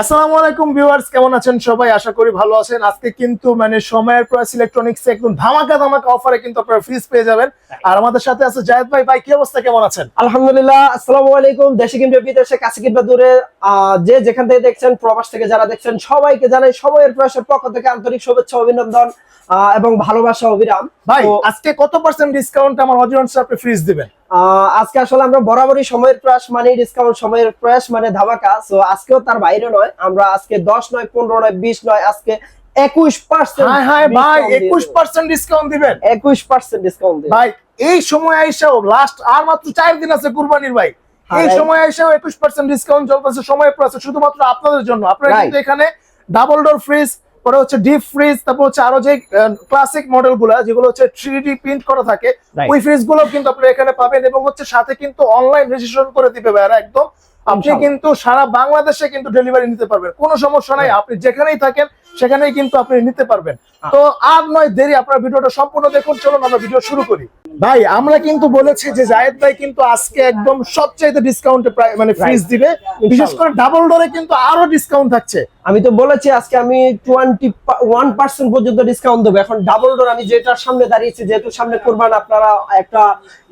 আসসালামু আলাইকুম ভিউয়ার্স কেমন আছেন সবাই? আশা করি ভালো আছেন। আজকে কিন্তু মানে সময়ের প্রাইস ইলেকট্রনিক্স একদম ধামাকা ধামাকা অফারে কিন্তু আপনারা ফ্রিজ পেয়ে যাবেন। আর আমাদের সাথে আছে জায়েদ ভাই। ভাই কি অবস্থা? কেমন আছেন? আলহামদুলিল্লাহ আসসালামু আলাইকুম। দেশে কিংবা বিদেশে কাছে কিংবা দূরে যে যেখান থেকে দেখছেন প্রবাস থেকে যারা দেখছেন সবাইকে জানাই সময়ের প্রয়াসের পক্ষ থেকে আন্তরিক শুভেচ্ছা অভিনন্দন এবং ভালোবাসা অবিরাম। ভাই আজকে কত পার্সেন্ট ডিসকাউন্ট আমার অডিয়েন্স আপনি ফ্রিজ দিবেন? আজকে আসলে আমরা বরাবরই সময়ের প্রয়াস মানে ডিসকাউন্ট সময়ের প্রয়াস মানে ধামাকা। তো আজকেও তার বাইরে নয়। আমরা আজকে দশ নয় পনেরো নয় বিশ নয় আজকে একুশ পার্সেন্ট হ্যাঁ হ্যাঁ ভাই একুশ পার্সেন্ট ডিসকাউন্ট দিবেন। একুশ পার্সেন্ট ডিসকাউন্ট ভাই এই সময় আইসাও লাস্ট আর মাত্র চার দিন আছে কুরবানির ভাই। হ্যাঁ, এই সময় আইসাও একুশ পার্সেন্ট ডিসকাউন্ট চলতেছে সময় প্রাইসে শুধুমাত্র আপনাদের জন্য। আপনারা কিন্তু এখানে ডাবল ডোর ফ্রিজ পরে হচ্ছে ডিপ ফ্রিজ তারপর হচ্ছে আরও যে ক্লাসিক মডেলগুলা যেগুলো হচ্ছে থ্রি প্রিন্ট করা থাকে ওই ফ্রিজগুলো কিন্তু আপনারা এখানে পাবেন এবং হচ্ছে সাথে কিন্তু অনলাইন রেজিস্ট্রেশন করে দিবে ভাইরা একদম আপনি কিন্তু সারা বাংলাদেশে কিন্তু ডেলিভারি নিতে পারবেন। কোনো সমস্যা নাই আপনি যেখানেই থাকেন সেখানেই কিন্তু আপনি নিতে পারবেন। তো আর নয় দেরি আপনার ভিডিওটা সম্পূর্ণ দেখুন চলুন আমরা ভিডিও শুরু করি। ভাই আমরা কিন্তু বলেছি যে জায়েদ ভাই কিন্তু আজকে একদম সবচাইতে ডিসকাউন্টে মানে ফ্রিজ দিবে। বিশেষ করে ডাবল ডোরে কিন্তু আরও ডিসকাউন্ট থাকছে। আমি তো বলেছি আজকে আমি টোয়েন্টি ওয়ান পার্সেন্ট পর্যন্ত ডিসকাউন্ট দেবো। এখন ডাবল ডোর আমি যেটার সামনে দাঁড়িয়েছি যেহেতু সামনে করবেন আপনারা একটা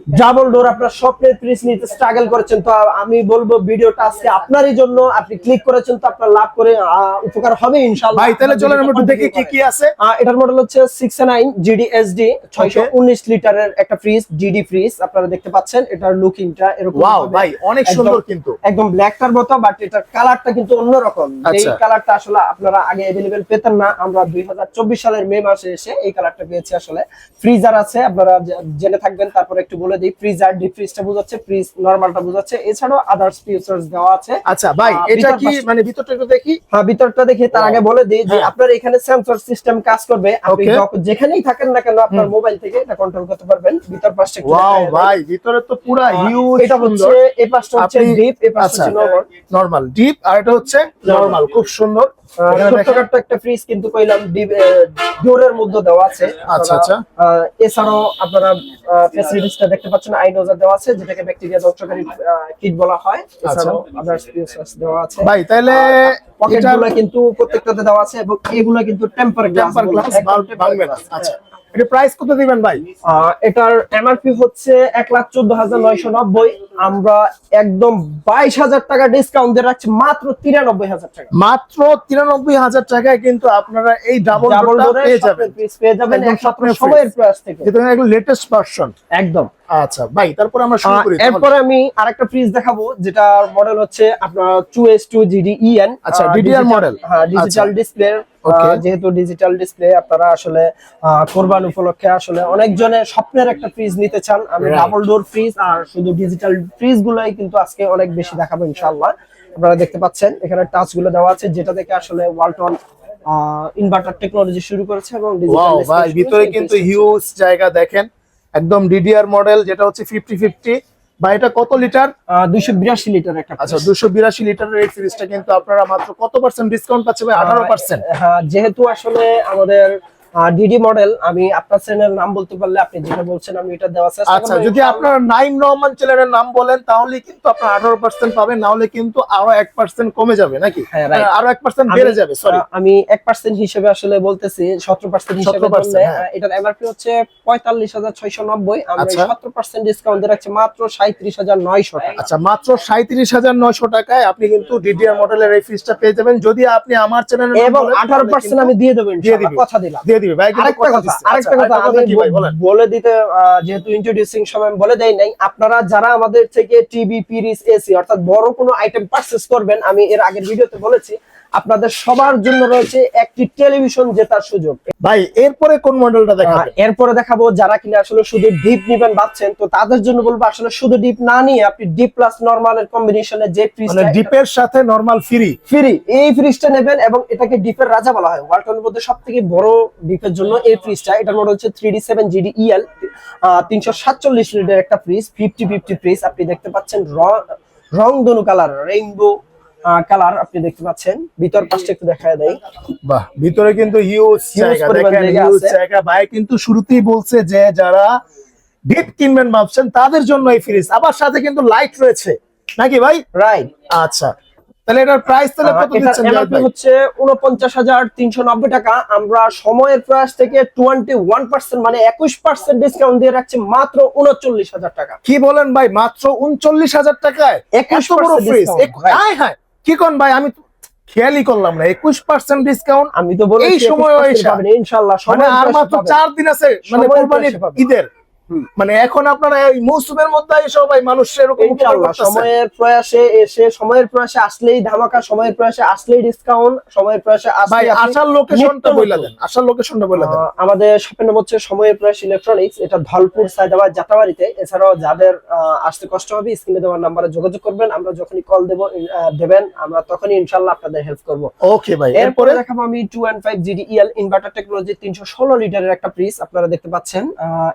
ডাবল ডোর আপনার স্বপ্নের ফ্রিজ নিতে স্ট্রাগল করেছেন তো আমি বলব ভিডিওটা আজকে আপনারই জন্য আপনি ক্লিক করেছেন তো আপনার লাভ করে উপকার হবে ইনশাআল্লাহ। ভাই তাহলে চলেন আমরা একটু দেখি কি কি আছে। এটার মডেল হচ্ছে সিক্স নাইন জিডি এসডি ছয়শো উনিশ লিটারের একটা ফ্রিজ জিডি ফ্রিজ আপনারা দেখতে পাচ্ছেন এটার লুকিংটা এরকম ওয়াও ভাই অনেক সুন্দর কিন্তু। একদম ব্ল্যাকটার মতো বাট এটার কালারটা কিন্তু অন্যরকম। এই আচ্ছা। কালারটা আসলে আপনারা আগে অ্যাভেলেবেল পেতেন না আমরা দুই হাজার চব্বিশ সালের মে মাসে এসে এই কালারটা পেয়েছি আসলে। ফ্রিজার আছে আপনারা জেনে থাকবেন তারপর একটু বলে দিই ফ্রিজার ডিপ ফ্রিজটা বোঝাচ্ছে ফ্রিজ নরমালটা বোঝাচ্ছে। এছাড়াও আদার্স ফিচার্স দেওয়া আছে। আচ্ছা ভাই এটা কি মানে ভিতরটা একটু দেখি? হ্যাঁ ভিতরটা দেখে তার আগে বলে দিই যে হ্যাঁ। আপনার এখানে সেন্সর সিস্টেম কাজ করবে। আপনি যেখানেই থাকেন না কেন আপনার মোবাইল থেকে এটা কন্ট্রোল করতে পারবেন। ভিতর পাশটা ওয়াও ভাই ভিতরে তো পুরা হিউজ এটা হচ্ছে এই পাশটা হচ্ছে ডিপ এই পাশটা হচ্ছে নরমাল নরমাল ডিপ আর এটা হচ্ছে নরমাল খুব সুন্দর। এখানে একটা ফ্রিজ কিন্তু কইলাম ডোরের মধ্যে দেওয়া আছে। আচ্ছা, আপনারা, আচ্ছা। আহ, এছাড়াও আপনারা ফ্যাসিলিটিসটা দেখতে পাচ্ছেন আইনোজার দেওয়া আছে যেটাকে ব্যাকটেরিয়া ধ্বংসকারী কিট বলা হয়। এছাড়াও আদার্স ফিচার্স দেওয়া আছে। আচ্ছা। ভাই তাহলে পকেটগুলো কিন্তু প্রত্যেকটাতে দেওয়া আছে এবং এগুলো কিন্তু টেম্পার গ্লাস টেম্পার গ্লাস ভাঙবে না আচ্ছা। এটা প্রাইস কত দিবেন ভাই? এটার এমআরপি হচ্ছে এক লাখ চোদ্দ হাজার নয়শো নব্বই। আমরা একদম বাইশ হাজার টাকা ডিসকাউন্ট দিয়ে রাখছি মাত্র তিরানব্বই হাজার টাকা। মাত্র তিরানব্বই হাজার টাকায় কিন্তু আপনারা এই ডাবল ডাবল পেয়ে যাবেন। পেয়ে যাবেন সময়ের থেকে। যেটা একদম লেটেস্ট ভার্সন একদম। আচ্ছা ভাই তারপর আমরা শুরু করি। এরপরে আমি আরেকটা ফ্রিজ দেখাবো যেটা মডেল হচ্ছে আপনার টু এস টু আচ্ছা, model। হ্যাঁ ডিজিটাল ডিসপ্লে Okay. যেহেতু ডিজিটাল ডিসপ্লে আপনারা আসলে কোরবান উপলক্ষে আসলে অনেকজনের স্বপ্নের একটা ফ্রিজ নিতে চান। আমি ডাবল ডোর ফ্রিজ আর শুধু ডিজিটাল ফ্রিজ গুলোই কিন্তু আজকে অনেক বেশি দেখাবো ইনশাআল্লাহ। আপনারা দেখতে পাচ্ছেন এখানে টাচগুলো দেওয়া আছে যেটা থেকে আসলে ওয়ালটন ইনভার্টার টেকনোলজি শুরু করেছে এবং ডিজিটাল ভাই ভিতরে কিন্তু হিউজ জায়গা দেখেন। একদম ডিডিআর মডেল যেটা হচ্ছে ফিফটি ফিফটি বা এটা কত লিটার? দুইশো বিরাশি লিটার একটা আচ্ছা। দুশো বিরাশি লিটারের এই ফ্রিজটা কিন্তু আপনারা মাত্র কত পার্সেন্ট ডিসকাউন্ট পাচ্ছে ভাই? আঠারো পার্সেন্ট হ্যাঁ যেহেতু আসলে আমাদের ডিডি মডেল আমি আপনার চ্যানেল নাম বলতে পারলে আপনি যেটা বলছেন আমি এটা দেওয়ার চেষ্টা আচ্ছা যদি আপনার নাইম রহমান চ্যানেলের নাম বলেন তাহলে কিন্তু আপনার আঠারো পার্সেন্ট পাবেন না হলে কিন্তু আরও এক পার্সেন্ট কমে যাবে নাকি? হ্যাঁ, আরও এক পার্সেন্ট বেড়ে যাবে সরি আমি এক পার্সেন্ট হিসেবে আসলে বলতেছি সতেরো পার্সেন্ট হিসেবে 17% ধরলে, হ্যাঁ। এটার এমআরপি হচ্ছে পঁয়তাল্লিশ হাজার ছয়শো নব্বই আমরা আচ্ছা। সতেরো পার্সেন্ট ডিসকাউন্ট দিয়ে রাখছি মাত্র সাঁত্রিশ হাজার নয়শো টাকা। আচ্ছা মাত্র সাঁত্রিশ হাজার নয়শো টাকায় আপনি কিন্তু ডিডিআর মডেলের এই ফ্রিজটা পেয়ে যাবেন। যদি আপনি আমার চ্যানেলে এবং আঠারো পার্সেন্ট আমি দিয়ে দেবো ইনশাআল্লাহ, কথা দিলাম। দিবি। ভাই আরেকটা কথা কথা আরেকটা আচ্ছা, কথা আমি বলে দিতে যেহেতু ইন্ট্রোডিউসিং সময় বলে দেই নাই আপনারা যারা আমাদের থেকে টিভি পিরিস এসি অর্থাৎ বড় কোনো আইটেম পারচেজ করবেন আমি এর আগের ভিডিওতে বলেছি আপনাদের সবার জন্য রয়েছে একটি টেলিভিশন জেতার সুযোগ। ভাই এরপরে কোন মডেলটা দেখাবেন এরপরে দেখাবো যারা কিনা আসলে শুধু ডিপ নিবেন ভাবছেন তো তাদের জন্য বলব আসলে শুধু ডিপ না নিয়ে আপনি ডিপ প্লাস নরমালের কম্বিনেশনে যে মানে ফ্রিজটা ডিপের সাথে নরমাল ফ্রি ফ্রি এই ফ্রিজটা নেবেন এবং এটাকে ডিপের রাজা বলা হয়। ওয়ালটনের মধ্যে সব থেকে বড় ডিপের জন্য এই ফ্রিজটা এটার মডেল হচ্ছে three D seven GD EL তিনশো সাতচল্লিশ লিটার একটা ফ্রিজ ফিফটি ফিফটি ফ্রিজ আপনি দেখতে পাচ্ছেন র- রং দনু কালার রেইনবো কালার আপনি দেখতে পাচ্ছেন। ভিতর পাশটা একটু দেখা দেয় বাহ ভিতরে কিন্তু হিউজ জায়গা। দেখেন হিউজ জায়গা। ভাই কিন্তু শুরুতেই বলছে যে যারা ডিপ কিনবেন ভাবছেন তাদের জন্য এই ফ্রিজ আবার সাথে কিন্তু লাইট রয়েছে। নাকি ভাই? রাইট আচ্ছা। তাহলে এটার প্রাইস তাহলে কত দিচ্ছেন এমআরপি হচ্ছে উনপঞ্চাশ হাজার তিনশো নব্বই টাকা। আমরা সময়ের প্রয়াস থেকে টোয়েন্টি ওয়ান পার্সেন্ট মানে একুশ পার্সেন্ট ডিসকাউন্ট দিয়ে রাখছি মাত্র উনচল্লিশ হাজার টাকা। কি বলেন ভাই? মাত্র উনচল্লিশ হাজার টাকায়? একুশ এত বড় ফ্রিজ discount, ভাই। হ্যাঁ। কি কোন ভাই? আমি খেয়ালই করলাম না। একুশ পার্সেন্ট ডিসকাউন্ট আমি তো বলি এই সময় 21% এসে- পাবেন, ইনশাল্লাহ মানে আর মাত্র চার দিন আছে মানে কোরবানির ঈদের। মানে এখন আপনারা এই মৌসুমের মধ্যে এসে ভাই মানুষ এরকম ইনশাআল্লাহ। সময়ের প্রয়াসে এসে সময়ের প্রয়াসে আসলেই ধামাকা সময়ের প্রয়াসে আসলেই ডিসকাউন্ট সময়ের প্রয়াসে ভাই আসার লোকেশনটা বইলা দেন আসার লোকেশনটা বইলা দেন। আমাদের শপের নাম হচ্ছে সময়ের প্রয়াস ইলেকট্রনিক্স এটা ধলপুর সাইদাবাদ যাত্রাবাড়িতে। এছাড়াও যাদের আসতে কষ্ট হবে স্ক্রিনে দেওয়ার নাম্বারে যোগাযোগ করবেন আমরা যখনই কল দেব দেবেন আমরা তখনই ইনশাল্লাহ আপনাদের হেল্প করব। ওকে ভাই এরপরে দেখাবো আমি two and five GD EL inverter technology তিনশো ষোলো লিটারের একটা ফ্রিজ আপনারা দেখতে পাচ্ছেন।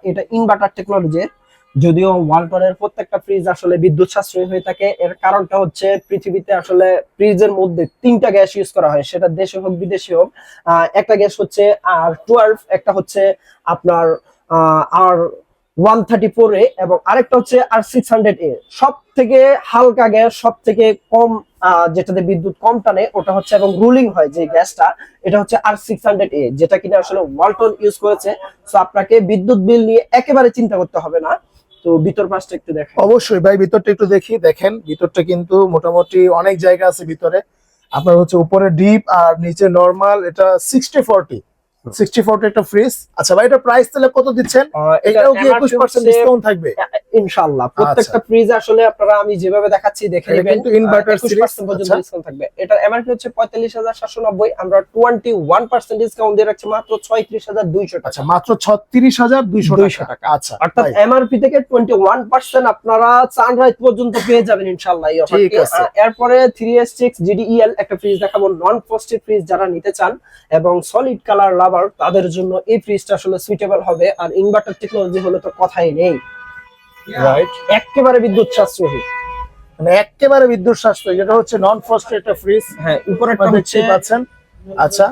এটা ইনভার্টার টেকনোলজির যদিও ওয়ালটনের প্রত্যেকটা ফ্রিজ আসলে বিদ্যুৎ সাশ্রয়ী হয়ে থাকে। এর কারণটা হচ্ছে পৃথিবীতে আসলে ফ্রিজের মধ্যে তিনটা গ্যাস ইউজ করা হয়, সেটা দেশে হোক, বিদেশে হোক। একটা গ্যাস হচ্ছে আর টুয়েলভ একটা হচ্ছে আপনার R one thirty four A এবং আরেকটা হচ্ছে আর সিক্স হান্ড্রেড এ সব থেকে হালকা গ্যাস সব থেকে কম যেটাতে বিদ্যুৎ কম টানে, ওটা হচ্ছে এবং রুলিং হয় যে গ্যাসটা, এটা হচ্ছে আর সিক্স হান্ড্রেড এ যেটা কিনা আসলে ওয়ালটন ইউজ করেছে। তো আপনাকে বিদ্যুৎ বিল নিয়ে একেবারে চিন্তা করতে হবে না। তো ভিতর পাশটা একটু দেখেন। অবশ্যই ভাই, ভিতরটা একটু দেখি, দেখেন, ভিতরটা কিন্তু মোটামুটি অনেক জায়গা আছে ভিতরে। আপনার হচ্ছে উপরে ডিপ আর নিচে নরমাল এটা সিক্সটি ফোরটি সিক্সটি ফোরটি একটা ফ্রিজ আচ্ছা ভাই এটা প্রাইস তাহলে কত দিচ্ছেন? এটাও কি একুশ পার্সেন্ট ডিসকাউন্ট থাকবে। ইনশাআল্লাহ। প্রত্যেকটা ফ্রিজ আসলে আপনারা আমি যেভাবে দেখাচ্ছি দেখে নেবেন। কিন্তু inverter series, পর্যন্ত আচ্ছা। ডিসকাউন্ট থাকবে। এটার এমআরপি হচ্ছে পঁয়তাল্লিশ হাজার সাতশো নব্বই। আমরা টোয়েন্টি ওয়ান পার্সেন্ট ডিসকাউন্ট দিয়ে রাখছি মাত্র ছয়ত্রিশ হাজার দুইশো টাকা। আচ্ছা মাত্র ছত্রিশ হাজার দুইশো 200 টাকা টাকা। আচ্ছা অর্থাৎ এমআরপি থেকে টোয়েন্টি ওয়ান পার্সেন্ট আপনারা চান পর্যন্ত পেয়ে যাবেন ইনশাল্লাহ এই ঠিক আছে। এরপরে এস একটা ফ্রিজ দেখাবো। নন ফ্রস্টেড ফ্রিজ যারা নিতে চান এবং সলিড কালার লাভার তাদের জন্য এই ফ্রিজটা আসলে সুইটেবল হবে আর ইনভার্টার টেকনোলজি হলে তো কথাই নেই। রাইট একেবারে বিদ্যুৎ সাশ্রয়ী। মানে একেবারে বিদ্যুৎ সাশ্রয় যেটা হচ্ছে নন ফ্রস্ট একটা ফ্রিজ হ্যাঁ উপরেরটা হচ্ছে পাচ্ছেন। আচ্ছা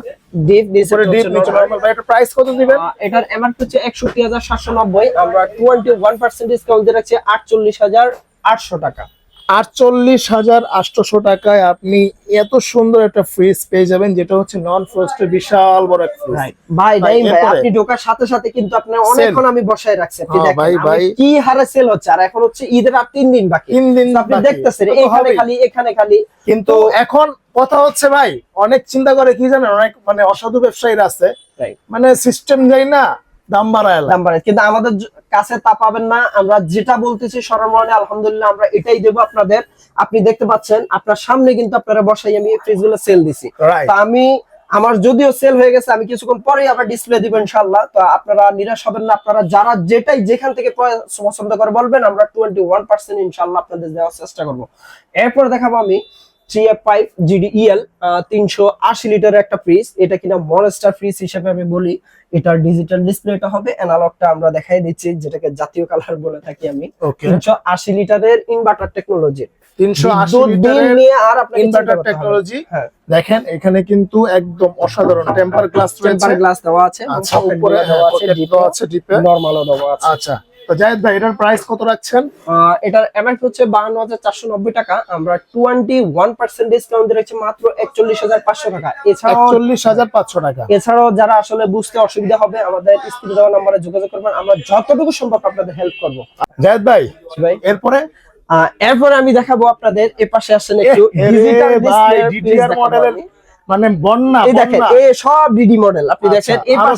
ডিপ উপরে ডিপ নিচে নরমাল ভাই এটা প্রাইস কত দিবেন? এটার এমআরপি হচ্ছে একষট্টি হাজার সাতশো নব্বই। আমরা টোয়েন্টি ওয়ান পার্সেন্ট ডিসকাউন্ট দিয়ে রাখছি আটচল্লিশ হাজার আটশো টাকা। আটচল্লিশ হাজার আটশোশো টাকায় আপনি এত সুন্দর একটা ফ্রিজ পেয়ে যাবেন যেটা হচ্ছে নন ফ্রস্টের বিশাল বড় একটা ফ্রিজ ভাই ভাই? আপনি ঢোকার সাথে সাথে কিন্তু আপনার অনেকক্ষণ আমি বসায় রাখছি আপনি হ্যাঁ, ভাই, ভাই। কি হারে সেল হচ্ছে? আর এখন হচ্ছে ঈদের আর তিন দিন বাকি। তিন দিন আপনি দেখতেছেন এখানে খালি এখানে খালি। কিন্তু এখন কথা হচ্ছে ভাই অনেক চিন্তা করে কি জানেন অনেক মানে অসাধু ব্যবসায়ীরা আছে। মানে সিস্টেম যাই না দাম বাড়ায় দাম বাড়ে কিন্তু আমাদের কাছে তা পাবেন না। আমরা যেটা বলতেছি সরমরণে আলহামদুলিল্লাহ আমরা এটাই দেবো আপনাদের। আপনি দেখতে পাচ্ছেন আপনার সামনে কিন্তু আপনারা বসাই আমি ফ্রিজগুলো সেল দিছি। তা আমি আমার যদিও সেল হয়ে গেছে আমি কিছুক্ষণ পরেই আবার ডিসপ্লে দিব ইনশাল্লাহ তো আপনারা নিরাশ হবেন না আপনারা যারা যেটাই যেখান থেকে পছন্দ করে বলবেন আমরা টোয়েন্টি ওয়ান পার্সেন্ট ইনশাল্লাহ আপনাদের দেওয়ার চেষ্টা করব। এরপর দেখাবো আমি থ্রি এফ ফাইভ জিডিইএল তিনশো আশি লিটারের একটা ফ্রিজ এটা কিনা মনস্টার ফ্রিজ হিসেবে আমি বলি। এটার ডিজিটাল ডিসপ্লেটা হবে অ্যানালগটা আমরা দেখাই দিচ্ছি যেটাকে জাতীয় কালার বলে থাকি আমি। তিনশো আশি লিটারের ইনভার্টার টেকনোলজি তিনশো আশি নিয়ে আর আপনি ইনভার্টার। টেকনোলজি হ্যাঁ। দেখেন এখানে কিন্তু একদম অসাধারণ টেম্পার গ্লাস টেম্পার গ্লাস দেওয়া আছে। আচ্ছা উপরে দেওয়া আছে ডিপে আছে ডিপে নরমালও দেওয়া আছে। আচ্ছা। তো জায়েদ ভাই এটার প্রাইস কত রাখছেন? এটার এমআরপি হচ্ছে বাহান্ন হাজার চারশো নব্বই টাকা। আমরা টোয়েন্টি ওয়ান পার্সেন্ট ডিসকাউন্ট দিয়েছি মাত্র একচল্লিশ হাজার পাঁচশো টাকা। এছাড়াও একচল্লিশ হাজার পাঁচশো টাকা। এছাড়াও যারা আসলে বুঝতে অসুবিধা হবে আমাদের স্ক্রিনে দেওয়া নাম্বারে যোগাযোগ করবেন। আমরা যতটুকু সম্ভব আপনাদের হেল্প করব। জায়েদ ভাই ভাই। এরপরে? এরপরে আমি দেখাবো আপনাদের এ পাশে আসেন একটু ডিজিটাল ডিসপ্লে মডেলের মানে বন্যা এই দেখেন এই সব ডিডি মডেল আপনি আচ্ছা, দেখেন এই পাশ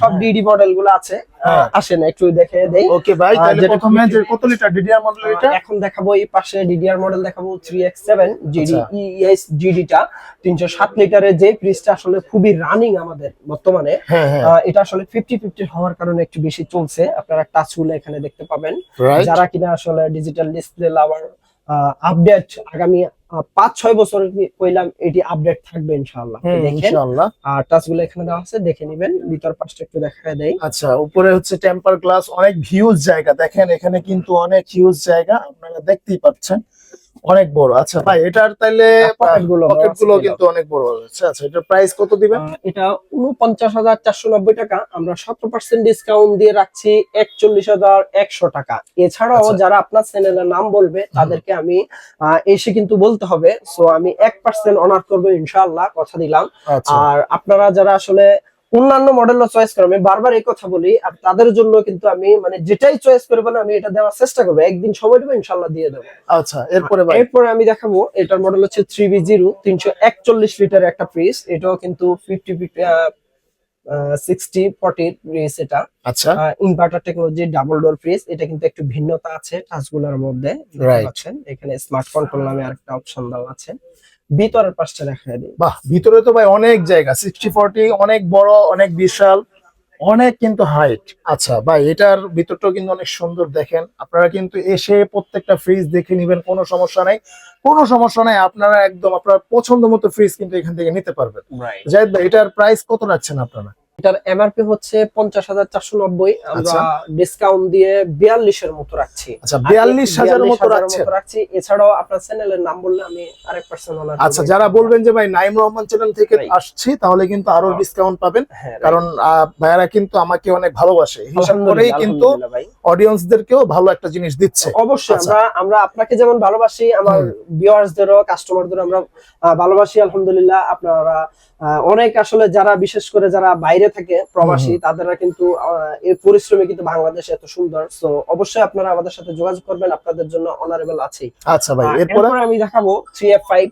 সব হ্যাঁ। ডিডি মডেলগুলো আছে। হ্যাঁ। আসেন একটু দেখে দেই। ওকে ভাই তাহলে প্রথমে যে কত লিটার ডিডিআর মডেল এটা? এখন দেখাবো এই পাশে ডিডিআর মডেল দেখাবো three X seven GD. ES জিডিটা তিনশো সাত লিটারের যে ফ্রিজটা আসলে খুবই রানিং আমাদের বর্তমানে। হ্যাঁ হ্যাঁ। এটা আসলে ফিফটি ফিফটি হওয়ার কারণে একটু বেশি চলছে। আপনারা টাচগুলো এখানে দেখতে পাবেন। যারা কিনা আসলে ডিজিটাল ডিসপ্লে লাভার আপডেট আগামী পাঁচ ছয় বছর কইলাম এটি আপডেট থাকবে ইনশাআল্লাহ। দেখেন ইনশাআল্লাহ। আর টাচগুলো এখানে দেওয়া আছে দেখে নেবেন ভিতর পাশটা একটু দেখা দেয় আচ্ছা উপরে হচ্ছে টেম্পার গ্লাস অনেক ভিউজ জায়গা। দেখেন এখানে কিন্তু অনেক হিউজ জায়গা আপনারা দেখতেই পাচ্ছেন। অনেক বড়। আচ্ছা ভাই এটার তাইলে পকেটগুলো পকেটগুলো কিন্তু অনেক বড় আচ্ছা আচ্ছা এটার প্রাইস কত দিবেন? এটা উনপঞ্চাশ হাজার চারশো নব্বই টাকা। আমরা সতেরো পার্সেন্ট ডিসকাউন্ট দিয়ে রাখছি একচল্লিশ হাজার একশো টাকা। এছাড়াও আচ্ছা। যারা আপনার চ্যানেলের নাম বলবে তাদেরকে আমি এসে কিন্তু বলতে হবে। সো আমি এক পার্সেন্ট অনার করব ইনশাআল্লাহ কথা দিলাম। আচ্ছা। আর আপনারা যারা আসলে অন্যান্য মডেলও চয়েস করবে আমি বারবার এই কথা বলি আর তাদের জন্য কিন্তু আমি মানে যেটাই চয়েস করবেন আমি এটা দেওয়ার চেষ্টা করব। একদিন সময় দেবো ইনশাল্লাহ দিয়ে দেবো। আচ্ছা এরপরে এরপরে আমি দেখাবো এটার মডেল হচ্ছে থ্রি বি জিরো তিনশো একচল্লিশ লিটার একটা ফ্রিজ এটাও কিন্তু ফিফটি সিক্সটি ফর্টি ফ্রিজ এটা। আচ্ছা। Inverter technology double door fridge এটা কিন্তু একটু ভিন্নতা আছে টাচগুলোর মধ্যে। এখানে স্মার্ট কন্ট্রোল নামে আরেকটা অপশন দেওয়া আছে। ভিতরের পাশটা দেখা দিই। বাহ ভিতরে তো ভাই অনেক জায়গা সিক্সটি ফোরটি অনেক বড় অনেক বিশাল অনেক কিন্তু হাইট আচ্ছা ভাই এটার ভিতরটাও কিন্তু অনেক সুন্দর দেখেন। আপনারা কিন্তু এসে প্রত্যেকটা ফ্রিজ দেখে নিবেন কোনো সমস্যা নাই। কোনো সমস্যা নাই আপনারা একদম আপনার পছন্দ মতো ফ্রিজ কিন্তু এখান থেকে নিতে পারবেন। জায়দ ভাই এটার প্রাইস কত রাখছেন আপনারা? এটার এমআরপি হচ্ছে পঞ্চাশ হাজার চারশো নব্বই। আমরা আচ্ছা। ডিসকাউন্ট দিয়ে বিয়াল্লিশের মতো রাখছি। আচ্ছা বিয়াল্লিশ হাজারের মতো রাখছি। এছাড়াও আপনার চ্যানেলের নাম বললে আমি আরেক পার্সেন্ট আচ্ছা যারা বলবেন যে ভাই নাইম রহমান চ্যানেল থেকে আসছি তাহলে কিন্তু আরও। ডিসকাউন্ট পাবেন। হ্যাঁ কারণ ভাইয়ারা কিন্তু আমাকে অনেক ভালোবাসে। হিসাব করেই কিন্তু অডিয়েন্সদেরকেও ভালো একটা জিনিস দিচ্ছে। অবশ্যই আচ্ছা। আমরা আমরা আপনাকে যেমন ভালোবাসি আমার ভিউয়ার্সদেরও কাস্টমারদেরও আমরা ভালোবাসি আলহামদুলিল্লাহ। আপনারা অনেক আসলে যারা বিশেষ করে যারা বাইরে থাকে প্রবাসী তাদের কিন্তু এই পরিশ্রমে কিন্তু বাংলাদেশ এত সুন্দর। তো অবশ্যই আপনারা আমাদের সাথে যোগাযোগ করবেন আপনাদের জন্য অনারেবল আছে। আচ্ছা ভাই এরপরে? আমি দেখাবো three F five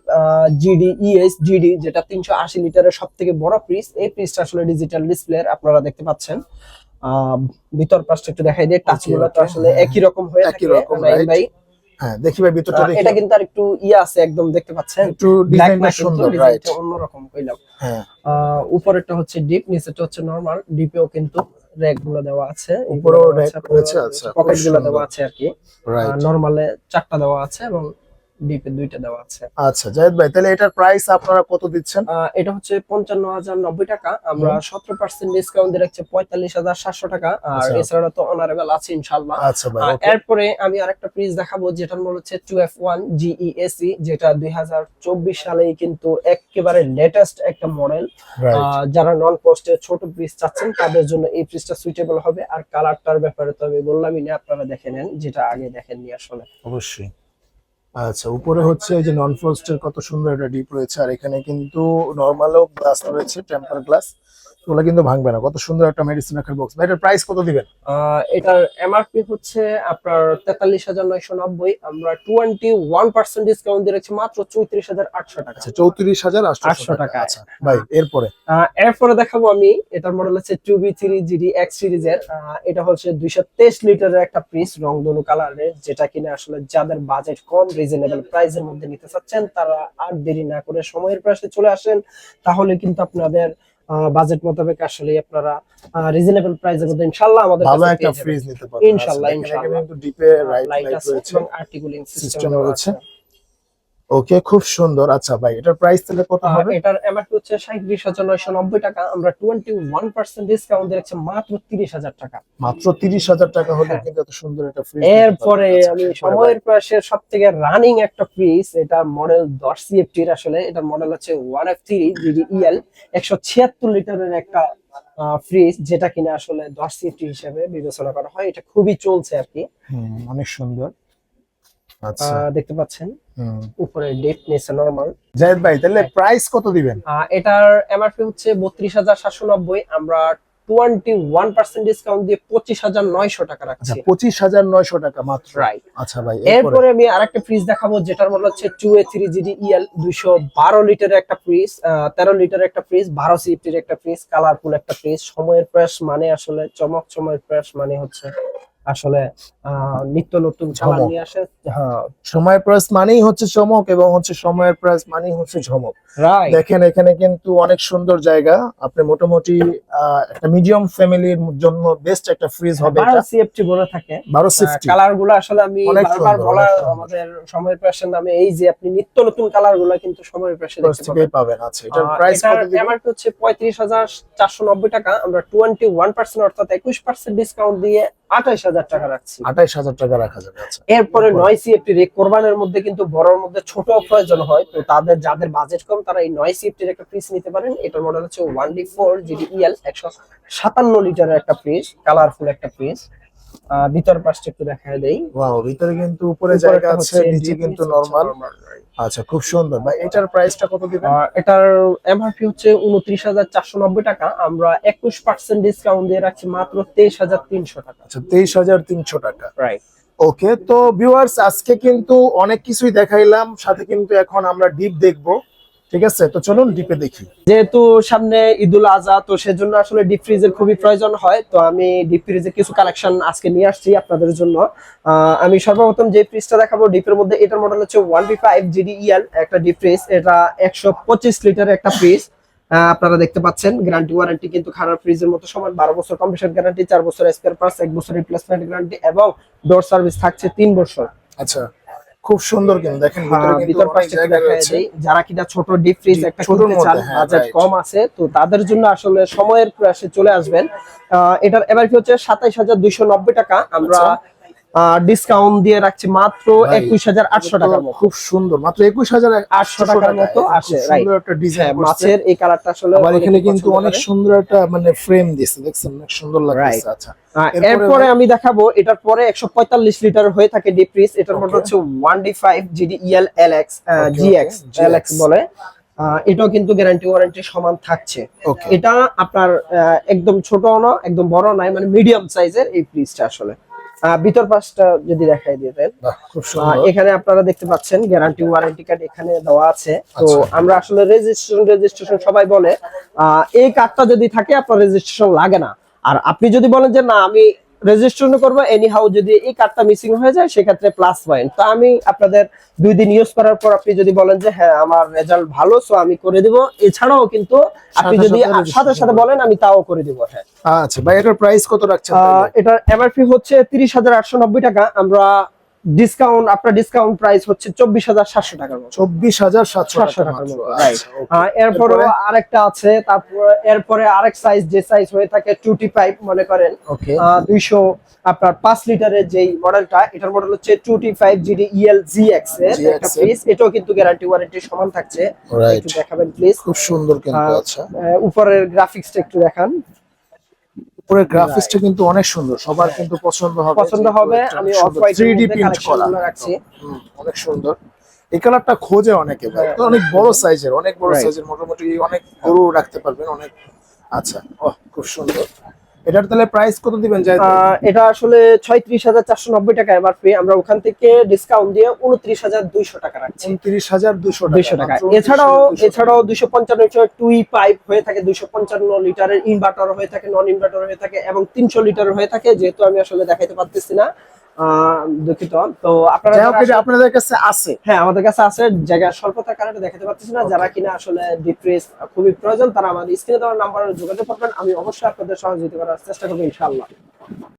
GD ES GD যেটা তিনশো আশি লিটারের সব থেকে বড় পিস এই পিসটা আসলে ডিজিটাল ডিসপ্লে আপনারা দেখতে পাচ্ছেন। আহ, ভিতর পাশটা একটু দেখাই দিয়ে টাচগুলো তো আসলে হ্যাঁ, একই রকম হয়ে থাকে একই রকম? ভাই? হ্যাঁ দেখি ভাই ভিতরটা দেখি। এটা কিন্তু আর একটু ইয়ে আছে একদম দেখতে পাচ্ছেন? একটু ডিজাইনটা সুন্দর রাইট অন্যরকম কইলাম। হ্যাঁ। উপরেরটা হচ্ছে ডিপ নিচেরটা হচ্ছে নরমাল ডিপেও কিন্তু র্যাকগুলো দেওয়া আছে। উপরেও র‍্যাক রয়েছে, আচ্ছা, পকেটগুলো দেওয়া আছে আর কি। রাইট নরমালে চারটা দেওয়া আছে এবং ডিপে দুইটা দেওয়া আছে। আচ্ছা জাহিদ ভাই তাহলে এটার প্রাইস আপনারা কত দিচ্ছেন? এটা হচ্ছে পঞ্চান্ন হাজার নব্বই টাকা। আমরা সতেরো পার্সেন্ট ডিসকাউন্ট দিয়ে রাখছি পঁয়তাল্লিশ হাজার সাতশো টাকা। আর আচ্ছা। এছাড়া তো অনারেবল আছে ইনশাল্লাহ আচ্ছা ভাই এরপরে আমি আরেকটা ফ্রিজ দেখাবো যেটার মূল হচ্ছে টু এফ ওয়ান জিইএসি যেটা দুই হাজার চব্বিশ সালেই কিন্তু একেবারে লেটেস্ট একটা মডেল যারা নন পোস্টে ছোট ফ্রিজ চাচ্ছেন তাদের জন্য এই ফ্রিজটা সুইটেবল হবে। আর কালারটার ব্যাপারে তো আমি বললামই না আপনারা দেখে নেন যেটা আগে দেখেননি আসলে। অবশ্যই। আচ্ছা উপরে হচ্ছে এই যে নন ফ্রস্টের কত সুন্দর একটা ডিপ রয়েছে আর এখানে কিন্তু নর্মালও গ্লাস রয়েছে টেম্পার গ্লাস ওগুলো কিন্তু ভাঙবে না। কত সুন্দর একটা মেডিসিন রাখার বক্স এটার প্রাইস কত দিবেন? এটার এমআরপি হচ্ছে আপনার তেতাল্লিশ হাজার নয়শো নব্বই আমরা টোয়েন্টি ওয়ান পার্সেন্ট ডিসকাউন্ট দিয়ে রাখছি মাত্র চৌত্রিশ হাজার আটশো টাকা। আচ্ছা চৌত্রিশ হাজার আটশো টাকা। আচ্ছা ভাই এরপরে? এরপরে দেখাবো আমি এটার মডেল হচ্ছে two B three GD X সিরিজের এটা হচ্ছে দুইশো তেইশ লিটারের একটা পিস রং দনু কালারের যেটা কিনা আসলে যাদের বাজেট কম রিজনেবল প্রাইসের মধ্যে নিতে চাচ্ছেন তারা আর দেরি না করে সময়ের প্রাসে চলে আসেন তাহলে কিন্তু আপনাদের বাজেট মোতাবেক আসলে আপনারা রিজনেবল প্রাইসের মধ্যে ইনশাআল্লাহ আমাদের ভালো একটা ফ্রিজ নিতে পারবেন। ইনশাআল্লাহ ইনশাআল্লাহ। কিন্তু ডিপে রাইট লাইট রয়েছে। এবং আর্টিকুলিং সিস্টেম রয়েছে। ওকে খুব সুন্দর। আচ্ছা ভাই এটার প্রাইস তাহলে কত হবে? এটার এমআরপি হচ্ছে সাঁত্রিশ হাজার নয়শো নব্বই টাকা। আমরা টোয়েন্টি ওয়ান পার্সেন্ট ডিসকাউন্ট দিচ্ছি মাত্র তিরিশ হাজার টাকা। মাত্র তিরিশ হাজার টাকা হলে হ্যাঁ। কিন্তু এত সুন্দর একটা ফ্রিজ এরপরে আমি সময়ের পাশে সব থেকে রানিং একটা ফ্রিজ এটা মডেল দশ সিএফটির আসলে। এটা মডেল হচ্ছে one F three GD EL একশো ছিয়াত্তর লিটারের একটা ফ্রিজ যেটা কিনা আসলে দশ সিএফটি হিসেবে বিবেচনা করা হয়। এটা খুবই চলছে আর কি। অনেক সুন্দর। আচ্ছা। দেখতে পাচ্ছেন। উপরে নিচে নর্মাল জাহিদ ভাই তাহলে প্রাইস কত দিবেন? এটার এমআরপি হচ্ছে বত্রিশ হাজার সাতশো নব্বই আমরা টোয়েন্টি ওয়ান পার্সেন্ট ডিসকাউন্ট দিয়ে পঁচিশ হাজার নয়শো টাকা আচ্ছা রাখছি পঁচিশ হাজার নয়শো টাকা মাত্র। রাইট আচ্ছা ভাই এরপরে? আমি আরেকটা ফ্রিজ দেখাবো যেটার মডেল হচ্ছে two A three GD EL দুইশো বারো লিটারের একটা ফ্রিজ তেরো লিটারের একটা ফ্রিজ বারো সিফটির একটা ফ্রিজ কালারফুল একটা ফ্রিজ সময়ের প্রেস মানে আসলে চমক সময়ের প্রেস মানে হচ্ছে আসলে নিত্য নতুন কালার নিয়ে আসে। হ্যাঁ। সময়ের প্রাইস মানেই হচ্ছে চমক এবং হচ্ছে সময়ের প্রাইস মানেই হচ্ছে ঝমক। দেখেন এখানে কিন্তু অনেক সুন্দর জায়গা। আপনি মোটামুটি একটা মিডিয়াম ফ্যামিলির জন্য বেস্ট একটা ফ্রিজ হবে এটা। সিএফটি বলে থাকে। কালারগুলো আসলে আমি বারবার বলা আমাদের সময়ের প্রেসের নামে এই যে আপনি নিত্য নতুন কালারগুলো কিন্তু সময়ের প্রেসে দেখতে পাবেন। আচ্ছা এটার প্রাইস কত দিবেন MRP হচ্ছে পঁয়ত্রিশ হাজার চারশো নব্বই টাকা। আমরা টোয়েন্টি ওয়ান পার্সেন্ট অর্থাৎ একুশ পার্সেন্ট ডিসকাউন্ট দিয়ে আঠাইশ হাজার হাজার টাকা রাখছি। আঠাইশ হাজার টাকা রাখা যাবে আচ্ছা। এরপরে নয় সিএফটি রে কোরবানের মধ্যে কিন্তু বড়র মধ্যে ছোট প্রয়োজন হয়। তো তাদের যাদের বাজেট কম তারা এই নয় সিএফটির একটা ফ্রিজ নিতে পারেন। এটার মডেল হচ্ছে one D four GD EL একশো সাতান্ন লিটারের একটা ফ্রিজ কালারফুল একটা ফ্রিজ ভিতর পাশটা একটু দেখা দেই। ওয়াও ভিতরে কিন্তু উপরে জায়গা আছে নিচে কিন্তু নরমাল. আচ্ছা খুব সুন্দর। ভাই এটার প্রাইসটা কত দিবেন? এটার এমআরপি হচ্ছে উনত্রিশ হাজার চারশো নব্বই টাকা। আমরা একুশ পার্সেন্ট ডিসকাউন্ট দিয়ে রাখছি মাত্র তেইশ হাজার তিনশো টাকা। আচ্ছা তেইশ হাজার তিনশো টাকা। রাইট ওকে তো ভিউয়ার্স আজকে কিন্তু অনেক কিছুই দেখাইলাম সাথে কিন্তু এখন আমরা ডিপ দেখব। ঠিক আছে? তো চলুন ডিপে দেখি। যেহেতু সামনে ঈদুল আজহা তো সেজন্য আসলে ডিপ ফ্রিজের খুবই প্রয়োজন হয়। তো আমি ডিপ ফ্রিজের কিছু কালেকশন আজকে নিয়ে আসছি আপনাদের জন্য। আমি সর্বপ্রথম যে ফ্রিজটা দেখাবো ডিপের মধ্যে এটার মডেল হচ্ছে one B five GD EL একটা ডিপ ফ্রিজ এটা একশো পঁচিশ লিটারের একটা ফ্রিজ আপনারা দেখতে পাচ্ছেন গ্যারান্টি ওয়ারেন্টি কিন্তু খারাপ ফ্রিজের মতো সমান। বারো বছর কম্পিউটার গ্যারান্টি চার বছর স্পেয়ার পার্টস এক বছর রিপ্লেসমেন্ট গ্যারান্টি এবং ডোর সার্ভিস থাকছে তিন বছর। আচ্ছা। খুব সুন্দর কিন্তু দেখেন ভিতরে হ্যাঁ, ভিতর দেখা রয়েছে। যায় যারা কিনা ছোট ডিপ ফ্রিজ একটা ছোট কিনতে চান হ্যাঁ, বাজেট কম আছে তো তাদের জন্য আসলে সময়ের প্রয়াসে চলে আসবেন। এটার এবার কি হচ্ছে সাতাইশ হাজার দুইশো নব্বই টাকা। আমরা ডিসকাউন্ট দিয়ে রাখছি মাত্র একুশ হাজার আটশো মতো। খুব সুন্দর মাত্র একুশ হাজার আটশো টাকার মতো আসে ডিজাইন মাছের এই কালারটা আসলে এখানে কিন্তু অনেক সুন্দর একটা মানে ফ্রেম দিয়েছে দেখছেন? অনেক সুন্দর লাগছে আচ্ছা। এরপরে এরপরে আমি দেখাবো এটার পরে একশো পঁয়তাল্লিশ লিটার হয়ে থাকে ডিপ ফ্রিজ এটার মধ্যে হচ্ছে one D five GD EL L X Okay, G X L X বলে। এটাও কিন্তু গ্যারান্টি ওয়ারেন্টি সমান থাকছে। এটা আপনার একদম ছোট না একদম বড় নাই মানে মিডিয়াম সাইজের এই ফ্রিজটা আসলে। ভিতর পাশটা যদি দেখাই সুন্দর। এখানে আপনারা দেখতে পাচ্ছেন গ্যারান্টি ওয়ারেন্টি কার্ড এখানে দেওয়া আছে। তো আচ্ছা। আমরা আসলে রেজিস্ট্রেশন রেজিস্ট্রেশন সবাই বলে আহ, এই কার্ডটা যদি থাকে আপনার রেজিস্ট্রেশন লাগে না। আর আপনি যদি বলেন যে না আমি রেজিস্ট্রেশন করব এনি হাউ যদি এই কার্ডটা মিসিং হয়ে যায় সেক্ষেত্রে প্লাস পয়েন্ট তো আমি আপনাদের দুই দিন ইউজ করার পর আপনি যদি বলেন যে হ্যাঁ আমার রেজাল্ট ভালো সো আমি করে দিব। এছাড়াও কিন্তু আপনি যদি সাথে সাথে বলেন আমি তাও করে দিব হ্যাঁ। আচ্ছা ভাই এটার প্রাইস কত রাখছেন এটার এমআরপি হচ্ছে তিরিশ হাজার আটশো নব্বই টাকা। আমরা ডিসকাউন্ট আপনার ডিসকাউন্ট প্রাইস হচ্ছে চব্বিশ হাজার সাতশো টাকার মতো। চব্বিশ হাজার সাতশো টাকার। মতো আচ্ছা. এরপরে? আরেকটা আছে তারপর এরপরে আরেক সাইজ যে সাইজ হয়ে থাকে টুটি পাইপ মনে করেন দুইশো আপনার পাঁচ লিটারের যেই মডেলটা এটার মডেল হচ্ছে টুটি ফাইভ জিডি ইএল জি এক্সের একটা। ফ্রিজ এটাও কিন্তু গ্যারান্টি ওয়ারেন্টি সমান থাকছে। একটু দেখাবেন প্লিজ খুব সুন্দর কিন্তু আচ্ছা। উপরের গ্রাফিক্সটা একটু দেখান। উপরের গ্রাফিক্সটা কিন্তু অনেক সুন্দর সবার কিন্তু পছন্দ হবে। পছন্দ হবে আমি অফ হোয়াইট 3D প্রিন্ট করা। রাখছি। অনেক সুন্দর। এই কালারটা খোঁজে অনেকে অনেক বড় সাইজের অনেক বড় সাইজের মোটামুটি অনেক গরু রাখতে পারবেন অনেক। আচ্ছা ও খুব সুন্দর। এটার তাহলে প্রাইস কত দিবেন এটা আসলে ছয়ত্রিশ হাজার চারশো নব্বই টাকা এমআরপি আমরা ওখান থেকে ডিসকাউন্ট দিয়ে উনত্রিশ হাজার দুইশো টাকা রাখছি। উনত্রিশ হাজার দুশো দুইশো টাকা এছাড়াও এছাড়াও দুইশো পঞ্চান্ন টুই পাইপ হয়ে থাকে দুইশো পঞ্চান্ন লিটারের ইনভার্টার হয়ে থাকে নন ইনভার্টার হয়ে থাকে এবং তিনশো লিটার হয়ে থাকে যেহেতু আমি আসলে দেখাইতে পারতেছি না। দুঃখিত। তো আপনারা আপনাদের কাছে আছে। হ্যাঁ আমাদের কাছে আছে। জায়গা স্বল্পতার কারণে দেখাতে পারতেছি না। যারা কিনা আসলে ডিপ্রেস খুবই প্রয়োজন তারা আমাদের স্ক্রিনে দেওয়ার নাম্বারে যোগাযোগ করবেন। আমি অবশ্যই আপনাদের সহযোগিতা করার চেষ্টা করব ইনশাআল্লাহ।